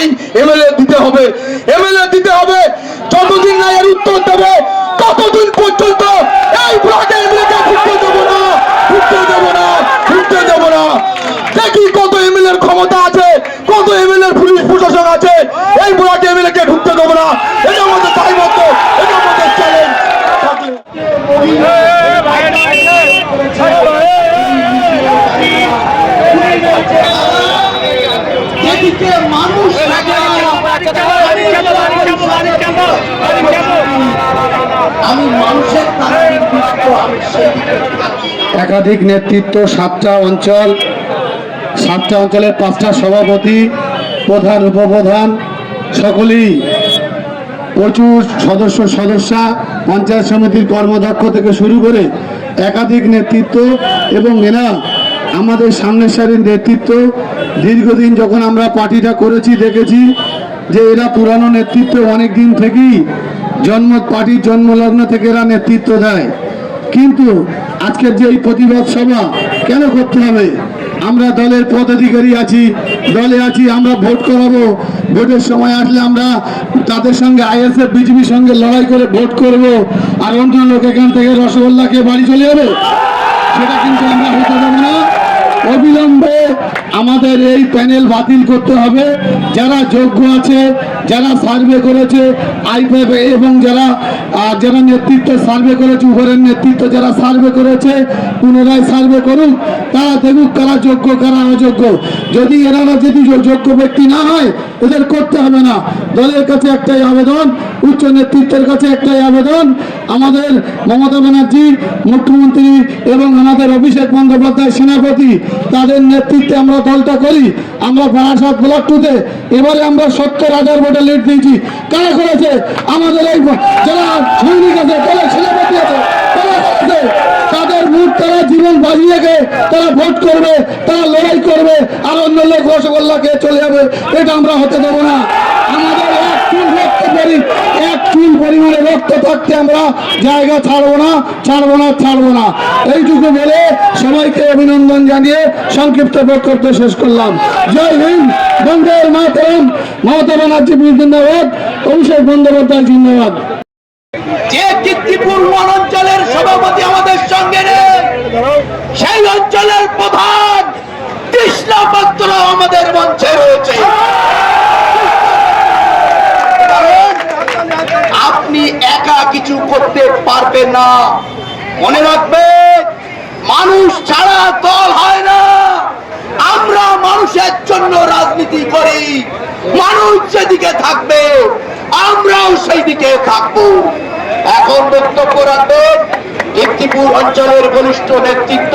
চাই এমএলএ দিতে হবে। এমএলএ দিতে হবে। যতদিন না এর উত্তর দেবে ততদিন পর্যন্ত এই ব্লকে এমএলএ ঢুকতে দেবো না ঢুকতে দেবো না ঢুকতে দেবো না দেখি কত এমএলএর ক্ষমতা আছে কত এমএলএর পুলিশ প্রশাসন আছে এই ব্লকে এমএলএ কে ঢুকতে দেবো না এটা আমাদের দায়বদ্ধ এটা আমাদের চ্যালেঞ্জ থাকলে মানুষ আমি মানুষের। একাধিক নেতৃত্ব সাতটা অঞ্চল সাতটা অঞ্চলের পাঁচটা সভাপতি প্রধান উপপ্রধান সকলেই প্রচুর সদস্য সদস্যা পঞ্চায়েত সমিতির কর্মদক্ষ থেকে শুরু করে একাধিক নেতৃত্ব এবং এরা আমাদের সামনের সারির নেতৃত্ব, দীর্ঘদিন যখন আমরা পার্টিটা করেছি, দেখেছি যে এরা পুরানো নেতৃত্ব অনেক দিন থেকেই জন্ম, পার্টির জন্মলগ্ন থেকে এরা নেতৃত্ব দেয়। কিন্তু আজকের যে এই প্রতিবাদ সভা কেন করতে হবে? আমরা দলের পদাধিকারী আছি, দলে আছি, আমরা ভোট করাবো। ভোটের সময় আসলে আমরা তাদের সঙ্গে আইএসএফ বিজেপির সঙ্গে লড়াই করে ভোট করব। আর অন্য লোক এখান থেকে রসগোল্লাকে বাড়ি চলে যাবে। সেটা কিন্তু আমরা হতে দেবো না। অবিলম্বে আমাদের এই প্যানেল বাতিল করতে হবে। যারা যোগ্য আছে, যারা সার্ভে করেছে আইপিএফ এবং যারা যারা নেতৃত্ব সার্ভে করেছে উভয়ের নেতৃত্ব যারা সার্ভে করেছে, পুনরায় সার্ভে করুক, তারা দেখুক কারা যোগ্য, কারা অযোগ্য। যদি এরা যদি যোগ্য ব্যক্তি না হয় এদের করতে হবে না। দলের কাছে একটাই আবেদন, উচ্চ নেতৃত্বের কাছে একটাই আবেদন। আমাদের মমতা ব্যানার্জি, মুখ্যমন্ত্রী এবং আমাদের অভিষেক বন্দ্যোপাধ্যায় সেনাপতি, তাদের নেতৃত্বে আমরা দলটা করি। আমরা বারাসাত ব্লক টুতে, এবারে আমরা সত্তর হাজার ভোটে লিড দিয়েছি। কারা করেছে? আমাদের এই যারা সৈনিক আছে যারা সেনাপতি আছে তারা তারা জীবন বাজিয়ে গে তারা ভোট করবে, তারা লড়াই করবে, আর অন্য লোক রসগোল্লাকে চলে যাবে, এটা আমরা হতে দেবো না। আমাদের আমরা জায়গা ছাড়বো না ছাড়বো না ছাড়বো না। এইটুকু বলে সবাইকে অভিনন্দন জানিয়ে সংক্ষিপ্ত বক্তব্য শেষ করলাম। জয় হিন্দ, বন্দে মাতরম। মমতা বন্দ্যোপাধ্যায়, জিন্দাবাদ যে কীর্তিপুর ওয়ান অঞ্চলের সভাপতি আমাদের সঙ্গে নেই সেই অঞ্চলের প্রধান কৃষ্ণা পাত্র আমাদের মঞ্চে রয়েছে। আপনি একা কিছু করতে পারবেন না। মনে রাখবেন, মানুষ ছাড়া দল হয় না। আমরা মানুষের জন্য রাজনীতি করি। মানুষ যেদিকে থাকবে, আমরাও সেই দিকে থাকব। এখন বক্তব্য রাখবেন কীর্তিপুর অঞ্চলের বলিষ্ঠ নেতৃত্ব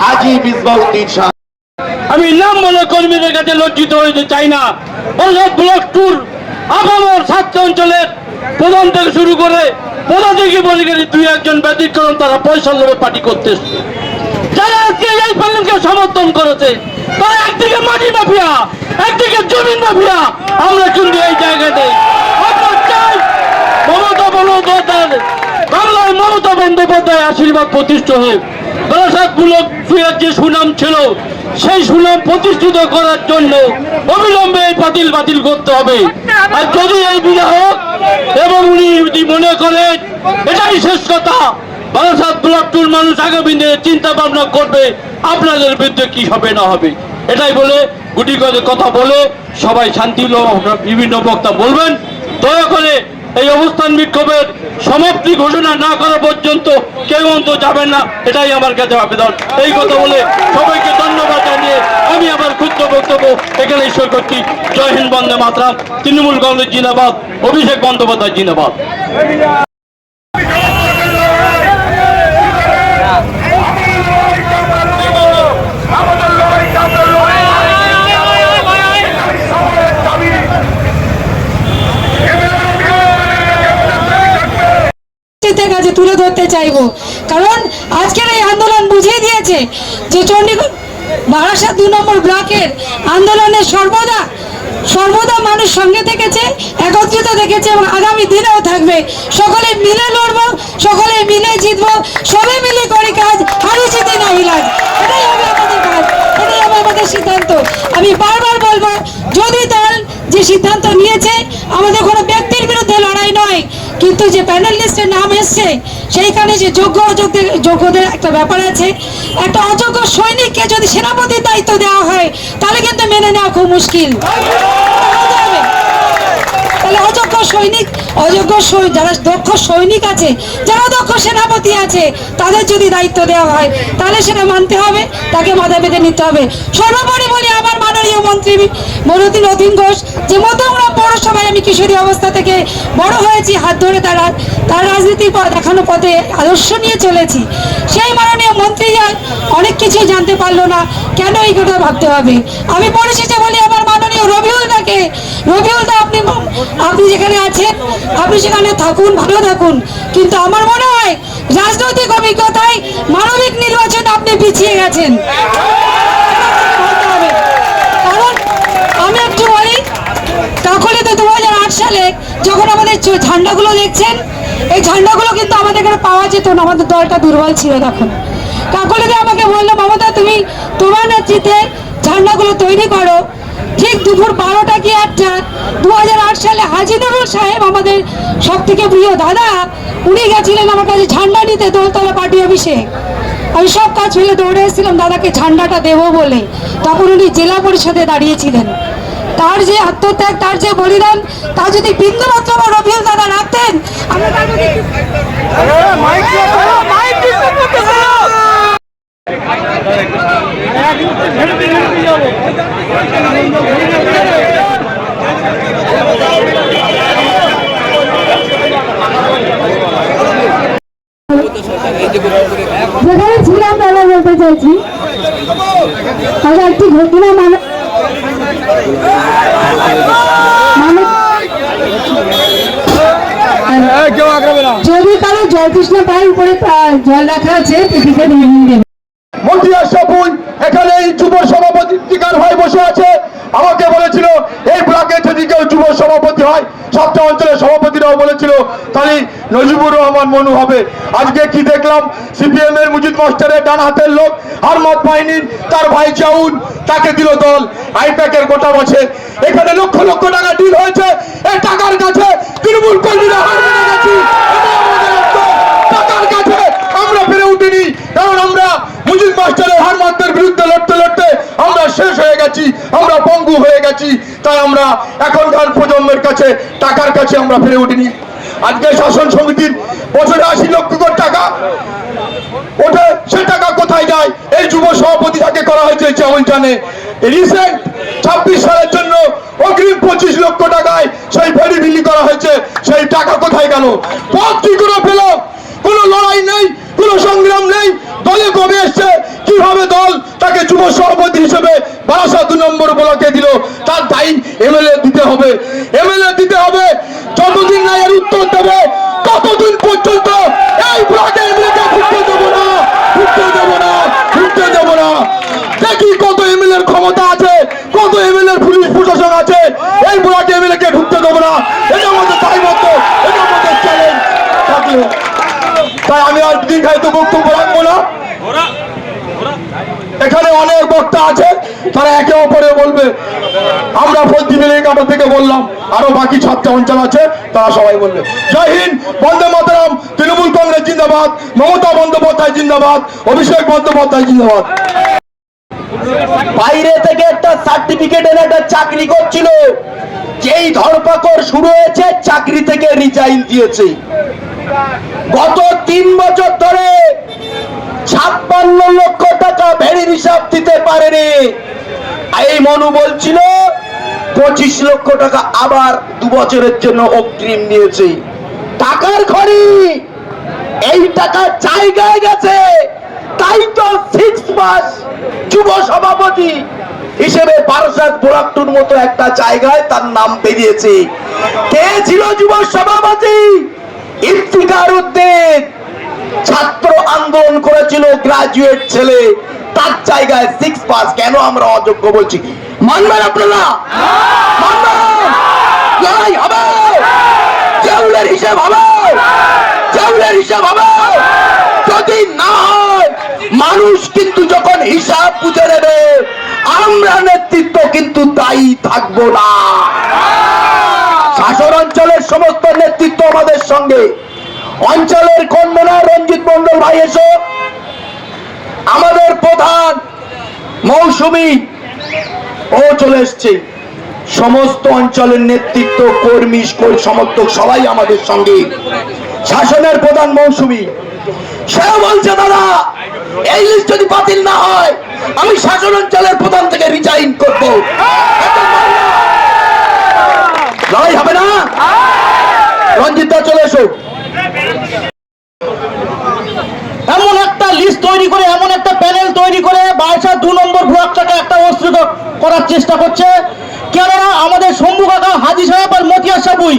হাজি মিসবাউদ্দিন শাহ। আমি নাম বলে কর্মীদের কাছে লজ্জিত হইতে চাই না। ব্লক টুর আপামর ছাত্র অঞ্চলের প্রধান থেকে শুরু করে প্রধান থেকে বলে গেলে দুই একজন ব্যতিক্রম তারা পয়সা লোভে পার্টি করতে যারা আজকে এই প্যানেলকে সমর্থন করেছে, তারা একদিকে মাটি মাফিয়া, একদিকে জমিন মাফিয়া, আমরা কিন্তু এই জায়গাতে আমরা চাই মমতা বন্দ্যোপাধ্যায় বাংলায় মমতা বন্দ্যোপাধ্যায় আশীর্বাদ প্রতিষ্ঠা হয়ে। বারাসাতমূলক যে সুনাম ছিল, সেই সুনাম প্রতিষ্ঠিত করার জন্য অবিলম্বে এই বাতিল বাতিল করতে হবে। আর যদি এই বিধায়ক এবং উনি যদি মনে করেন, এটাই শেষ কথা। বারাসাত ব্লক টুর মানুষ আগামী দিনে চিন্তা ভাবনা করবে, আপনাদের বিরুদ্ধে কি হবে, না হবে। এটাই বলে গুটি কথা বলে সবাই শান্তি বিভিন্ন বক্তা বলবেন। দয়া করে এই অবস্থান বিক্ষোভের সমাপ্তি ঘোষণা না করা পর্যন্ত কেউ অন্ত যাবেন না, এটাই আমার কাছে আবেদন। এই কথা বলে সবাইকে ধন্যবাদ জানিয়ে আমি আমার ক্ষুদ্র বক্তব্য এখানে ঈশ্বর করছি। জয় হিন্দ, বন্দে মাতরাম। তৃণমূল কংগ্রেস জিন্দাবাদ, অভিষেক বন্দ্যোপাধ্যায় জিন্দাবাদ। ধরতে চাইব। কারণ আজকের এই আন্দোলন বুঝিয়ে দিয়েছে যে চণ্ডীগড়, বারাসাত দু নম্বর ব্লকের আন্দোলনে সর্বদা সর্বদা মানুষ সঙ্গে থেকেছে, একত্রিত দেখেছে এবং আগামী দিনেও থাকবে। সকলে মিলে লড়বো, সকলে মিলে জিতবো, সবে মিলে করি কাজ, হারি জিতি না ইলাজ। এটাই হবে আমাদের কাজ, এটাই হবে আমাদের সিদ্ধান্ত। আমি বারবার বলব, যদি দল যে সিদ্ধান্ত নিয়েছে, আমাদের কোনো ব্যক্তির বিরুদ্ধে লড়াই নয়, কিন্তু যে প্যানেল লিস্টের নাম এসছে সেইখানে যে যোগ্য অযোগ্যদের যোগ্যদের একটা ব্যাপার আছে, একটা অযোগ্য সৈনিককে যদি সেনাপতির দায়িত্ব দেওয়া হয়, তাহলে কিন্তু মেনে নেওয়া খুব মুশকিল। তাহলে অযোগ্য সৈনিক, অযোগ্য যারা দক্ষ সৈনিক আছে, যারা দক্ষ সেনাপতি আছে, তাদের যদি দায়িত্ব দেওয়া হয়, তাহলে সেটা মানতে হবে, তাকে মাথা পেতে নিতে হবে। সর্বোপরি বলি, আমার মাননীয় মন্ত্রী মরুতি রতিন ঘোষ, যে মধ্যগ্রাম পৌরসভায় আমি কিশোরী অবস্থা থেকে বড় হয়েছি, হাত ধরে তারা, তার রাজনীতির পথ দেখানো পথে আদর্শ নিয়ে চলেছি। সেই মাননীয় মন্ত্রী অনেক কিছুই জানতে পারল না, কেন এই কথা ভাবতে হবে? আমি পরিশেষে বলি আমার মাননীয় রবিউল দাকে, রবিউল দা আপনি আপনি যেখানে আছেন, আপনি সেখানে থাকুন, ভালো থাকুন। কিন্তু আমার মনে হয় রাজনৈতিক অভিজ্ঞতায় মানবিক নির্বাচন আপনি পিছিয়ে গেছেন বলতে হবে। কারণ আমি একটু বলি তাহলে তো দু সালে যখন আমাদের ঝান্ডাগুলো দেখছেন, এই ঝান্ডাগুলো কিন্তু আমাদের এখানে পাওয়া যেত না। আমাদের দলটা দুর্বল ছিল তখন। কাকলিদি আমাকে বলল মমতা তুমি তোমার নেতৃত্বে ঝান্ডাগুলো তৈরি করো। ঠিক দুপুর বারোটা কি একটা, দু হাজার আট সালে হাজি নজরুল সাহেব আমাদের সব থেকে প্রিয় দাদা, উনি গেছিলেন আমার কাছে ঝান্ডা নিতে দোলতলা পার্টি অফিসে। আমি সব কাজ ফেলে দৌড়ে এসেছিলাম, দাদাকে ঝান্ডাটা দেবো বলে। তখন উনি জেলা পরিষদে দাঁড়িয়েছিলেন। তার যে আত্মত্যাগ, তার যে বলিদান, তা যদি বিন্দুমাত্র আমার রবিউল দাদা রাখতেন তার যেখানে ছিলাম দাদা বলতে চাইছি তাহলে একটি ঘটনা মানে যদি কারও জল তৃষ্ণা পায় উপরে জল রাখা আছে পৃথিবীতে নিয়ে দেবে মন্ত্রী আশরাফুল এখানে যুব সভাপতি টিকার ভাই বসে আছে। আমাকে বলেছিল, এই ব্লকে যদি কেউ যুব সভাপতি হয় সাতটা অঞ্চলের সভাপতিরাও বলেছিল, তাহলে নজিবুর রহমান মনু হবে। আজকে কি দেখলাম, সিপিএম এর মুজিদ মাস্টারের ডান হাতের লোক, হারমত বাহিনীর, তার ভাই চাউন তাকে দিল দল আইপ্যাকের গোটা বছর এখানে লক্ষ লক্ষ টাকা ডিল হয়েছে, এই টাকার কাছে তৃণমূল কর্মীরা হার মেনে গেছি। টাকার কাছে আমরা পেরে উঠিনি, কারণ আমরা মুজিব মাস্টারের হারমাতদের বিরুদ্ধে লড়তে লড়তে আমরা শেষ হয়ে গেছি, আমরা পঙ্গু হয়ে গেছি, তাই আমরা এখনকার প্রজন্মের কাছে, টাকার কাছে আমরা ফিরে উঠিনি। আজকে শাসন সমিতির বছরে আশি লক্ষ কোটি টাকা, ওঠে, সে টাকা কোথায় যায়? এই যুব সভাপতি যাকে করা হয়েছে চাউল জানে। রিসেন্ট ছাব্বিশ সালের জন্য অগ্রিম পঁচিশ লক্ষ টাকায় সেই ফেরি বিলি করা হয়েছে, সেই টাকা কোথায় গেল? পথ কি করে পেল কোনো লড়াই নেই কোনো সংগ্রাম নেই। দলে কবে এসছে? কীভাবে দল? তাকে যুব সভাপতি হিসেবে বারাসা দু নম্বর ব্লকে দিল। তার দায়ী এমএলএ দিতে হবে। এমএলএ দিতে হবে। যতদিন না এর উত্তর দেবে, ততদিন পর্যন্ত এই ব্লকে এমএলএ ঢুকতে দেবো না। ঢুকতে দেবো না। ঢুকতে দেবো না। দেখি কত এমএলএ এর ক্ষমতা আছে, কত এমএলএ পুলিশ প্রশাসন আছে। এই ব্লকে এমএলএ কে ঢুকতে দেবো না এটা আমাদের দায়বদ্ধ এটা আমাদের চ্যালেঞ্জ থাকল তাই আমি আর দীর্ঘায়িত বক্তব্য রাখব না। এখানে অনেক বক্তা আছে, তারা একে অপরে বলবে। আমরা থেকে বললাম, আরও বাকি সাতটা অঞ্চল আছে, তারা সবাই জয় হিন্দ, বন্দে মাতরম, তৃণমূল কংগ্রেস জিন্দাবাদ, মমতা বন্দ্যোপাধ্যায় জিন্দাবাদ, অভিষেক বন্দ্যোপাধ্যায় জিন্দাবাদ। বাইরে থেকে একটা সার্টিফিকেট এনে একটা চাকরি করছিল। যেই ধরপাকড় শুরু হয়েছে, চাকরি থেকে রিজাইন দিয়েছে। গত তিন বছর ধরে ছাপ্পান্ন লক্ষ টাকা ভেরির হিসাব দিতে পারেনি। এই মনু বলছিল, পঁচিশ লক্ষ টাকা আবার দু বছরের জন্য অগ্রিম টাকার এই টাকা জায়গায় গেছে। তাই তো সিক্স মাস যুব সভাপতি হিসেবে বারোসাত মতো একটা জায়গায় তার নাম বেরিয়েছে। কে ছিল যুব সভাপতি? ইফতিকার উদ্দিন। ছাত্র আন্দোলন করেছিল গ্রাজুয়েট ছেলে। তার জায়গায় সিক্স পাস কেন আমরা অযোগ্য বলছি? মানবেন আপনারা? হিসাব বুঝে নেবে, আমরা নেতৃত্ব কিন্তু দায়ী থাকব না। সমস্ত নেতৃত্ব আমাদের সঙ্গে। অঞ্চলের কন্যা রঞ্জিত মন্ডল ভাই, এসো। আমাদের প্রধান মৌসুমী ও চলে এসছে। সমস্ত অঞ্চলের নেতৃত্ব, কর্মী কর- সমর্থক সবাই আমাদের সঙ্গে। শাসনের প্রধান মৌসুমী। সেও বলছে, দাদা, এই লিস্ট যদি বাতিল না হয়, আমি শাসন অঞ্চলের প্রধান থেকে রিজাইন করব। লড়াই হবে না? রঞ্জিত দা চলে এসো। এমন একটা লিস্ট তৈরি করে এমন একটা প্যানেল তৈরি করে বারসা দু নম্বর ব্লকটাকে একটা অস্ত্রিত করার চেষ্টা করছে। কেননা আমাদের শম্ভু কাকা হাজি সাহেব আর মতিয়া সাবুই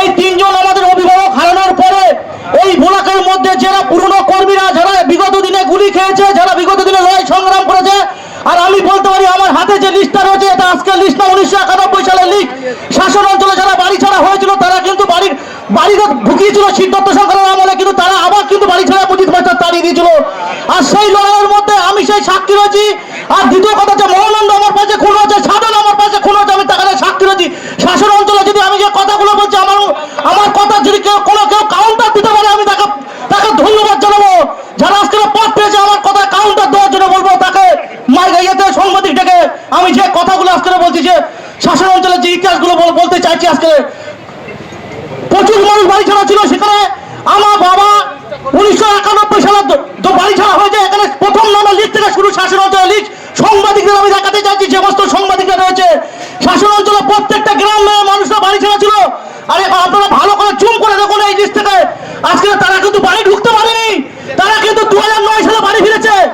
এই তিনজন আমাদের অভিভাবক হারানোর পরে এই ব্লকের মধ্যে যারা পুরনো কর্মীরা যারা বিগত দিনে গুলি খেয়েছে যারা বিগত দিনে লড়াই সংগ্রাম করেছে আর আমি বলতে পারি, আমার হাতে যে লিস্টটা রয়েছে, এটা আজকের লিস্ট না উনিশশো একানব্বই সালের লিস্ট। শাসন অঞ্চলে যারা বাড়ি ছাড়া হয়েছিল, তারা কিন্তু বাড়ির বাড়িতে ঢুকিয়েছিল সিদ্ধার্থ সরকারের আমলে, কিন্তু তারা আবার কিন্তু বাড়ি ছাড়া পঁচিশ বছর তাড়িয়ে দিয়েছিল। আর সেই লড়াইয়ের মধ্যে আমি সেই সাক্ষী রয়েছি। আর দ্বিতীয় কথা হচ্ছে, মহানন্দ আমার পাশে খুন হয়েছে, সাধন আমার পাশে খুন হয়েছে, আমি তাকে সাক্ষী রয়েছি। শাসন অঞ্চলে যদি আমি যে কথাগুলো বলছি আমার আমার কথা যদি কেউ কোনো কেউ কাউন্টার দিতে পারে আমি তাকে তাকে ধন্যবাদ জানাব যারা আজকে পথ পেয়েছে আমার কথা কাউন্টার দেওয়ার জন্য বলব তাকে মার গাইয়াতে সাংবাদিক ডেকে আমি যে কথাগুলো আজকে বলছি যে শাসন অঞ্চলের যে ইতিহাসগুলো বল- বলতে চাইছি আজকে। প্রচুর মানুষ বাড়ি ছাড়া ছিল, সেখানে আমার বাবা উনিশশো একানব্বই সালে দ- বাড়ি ছাড়া হয়েছে। এখানে প্রথম নাম্বার লিস্ট থেকে শুরু শাসন অঞ্চলের লিস্ট সাংবাদিকদের আমি দেখাতে চাইছি, যে সমস্ত সাংবাদিকরা রয়েছে। শাসন অঞ্চলে প্রত্যেকটা গ্রামে মানুষরা বাড়ি ছাড়া ছিল। আরে আপনারা ভালো করে জুম করে দেখুন এই লিস্ট থেকে। আজকে তারা কিন্তু বাড়ি ঢুকতে পারেনি। তারা কিন্তু দুহাজার নয় সালে বাড়ি ফিরেছে।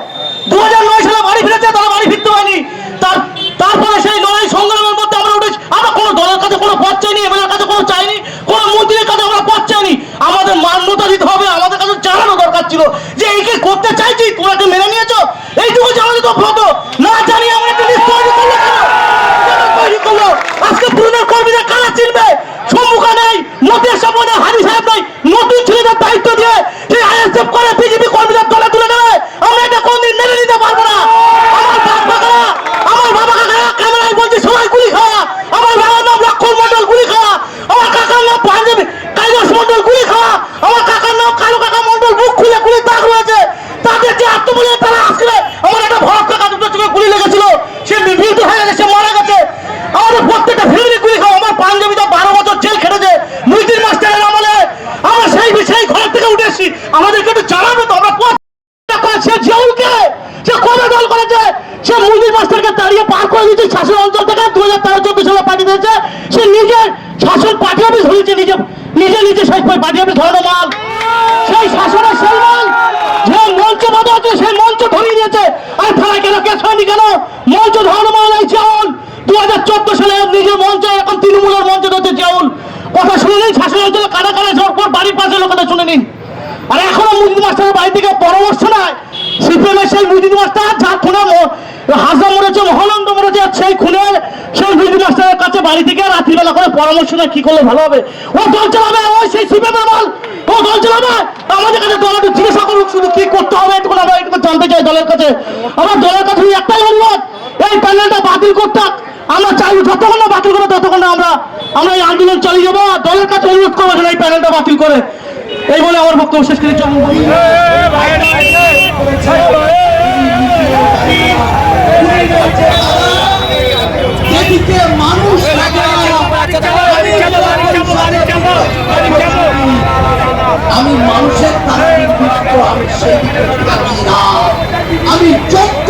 দুহাজার নয় সালে বাড়ি ফিরেছে, তারা বাড়ি ফিরতে পারেনি। তার তারপরে সেই লড়াই সংগ্রামের মধ্যে আমরা উঠেছি আমরা কোনো দলের কাছে কোনো পথ চাইনি এমএলএর কাছে কোনো চাইনি কোনো মন্ত্রীর কাছে আমরা পথ চাইনি আমাদের মান্যতা দিতে হবে আমাদের কাছে জানানো দরকার ছিল যে এইকে করতে চাইছি তোমরা মেনে নিয়েছো? এইটুকু জানানো তো হতো না জানি আমরা একটা লিস্ট তৈরি করল কেন কেন তৈরি করল আজকে পুরনের কর্মীদের কারা চিনবে সম্মুখা নেই মতের সামনে হাজি সাহেব নেই নতুন ছেলেদের দায়িত্ব দিয়ে সেই আইএসএফ করে বিজেপি কর্মীদের দলে তুলে নেবে আমরা এটা কোনদিন মেনে নিতে পারব না আমার বাপ কাকারা আমার বাবা কাকারা ক্যামেরায় বলছে সবাই গুলি খাওয়া আমার বাবার নাম লক্ষণ মন্ডল গুলি খাওয়া আমার কাকার নাম পাঞ্জাবি কৈলাস মন্ডল গুলি খাওয়া আমার কাকার নাম কালো কাকা মন্ডল বুক খুলে গুলি দাগ রয়েছে তাদের যে আত্মবলিদান তারা আসলে আমার একটা ভরত কাকা দুটো চোখে গুলি লেগেছিল সে বিভীত হয়ে গেছে সে মারা গেছে আমাদের প্রত্যেকটা ফ্যামিলি গুলি খাওয়া আমার পাঞ্জাবিটা বারো বছর জেল খেটেছে মুইদিন মাস্টারের আমলে আমরা সেই সেই ঘর থেকে উঠে এসেছি আমাদেরকে একটু জানাবে তো আমরা কোথা সে জেউলকে সে কবে দল করেছে সে মুজিব মাস্টারকে তাড়িয়ে পার করে দিয়েছে শাসন অঞ্চল থেকে দু হাজার তেরো চব্বিশ সালে পাঠিয়ে দিয়েছে। সে নিজের শাসন পার্টি অফিস ধরেছে, নিজে নিজে নিজে সেই পার্টি অফিস ধরানো মাল। সেই শাসনের সেই মাল, যে মঞ্চ বাঁধা আছে, সেই মঞ্চ ধরিয়ে দিয়েছে। আর থানায় কেন কেস হয়নি কেন? মঞ্চ ধরানো মাল এই চাউল দু হাজার চোদ্দ সালে নিজের মঞ্চে, এখন তৃণমূলের মঞ্চ ধরছে চাউল কথা শুনে নিন, শাসন অঞ্চলে কারা কারা পর বাড়ির পাশে লোকেদের শুনে নিন। আর এখনও মুজিদ মাস্টারের বাড়ি থেকে পরামর্শ নাই। সিপিএমের সেই মুজিদ মাস্টার যার খুনে হাসা মরেছে, মহানন্দ মরেছে, সেই খুনের সেই মুজিদ মাস্টারের কাছে বাড়ি থেকে রাত্রিবেলা করে পরামর্শ নেয়, কি করলে ভালো হবে? ও দল চালাবে ওই সেই সিপিএমের মাল ও দল চালাবে! আমাদের কাছে দল একটু জিজ্ঞাসা করুক, শুধু কি করতে হবে একটু আমরা একটু জানতে চাই দলের কাছে। আমার দলের কাছে একটাই অনুরোধ, এই প্যানেলটা বাতিল করতে আমরা চাই যতক্ষণ না বাতিল করে, ততক্ষণ আমরা আমরা এই আন্দোলন চালিয়ে যাব। দলের কাছে অনুরোধ করব এই প্যানেলটা বাতিল করে। এই বলে আমার বক্তব্য শেষ করে মানুষ আমি মানুষের আমি আমি যোগ্য।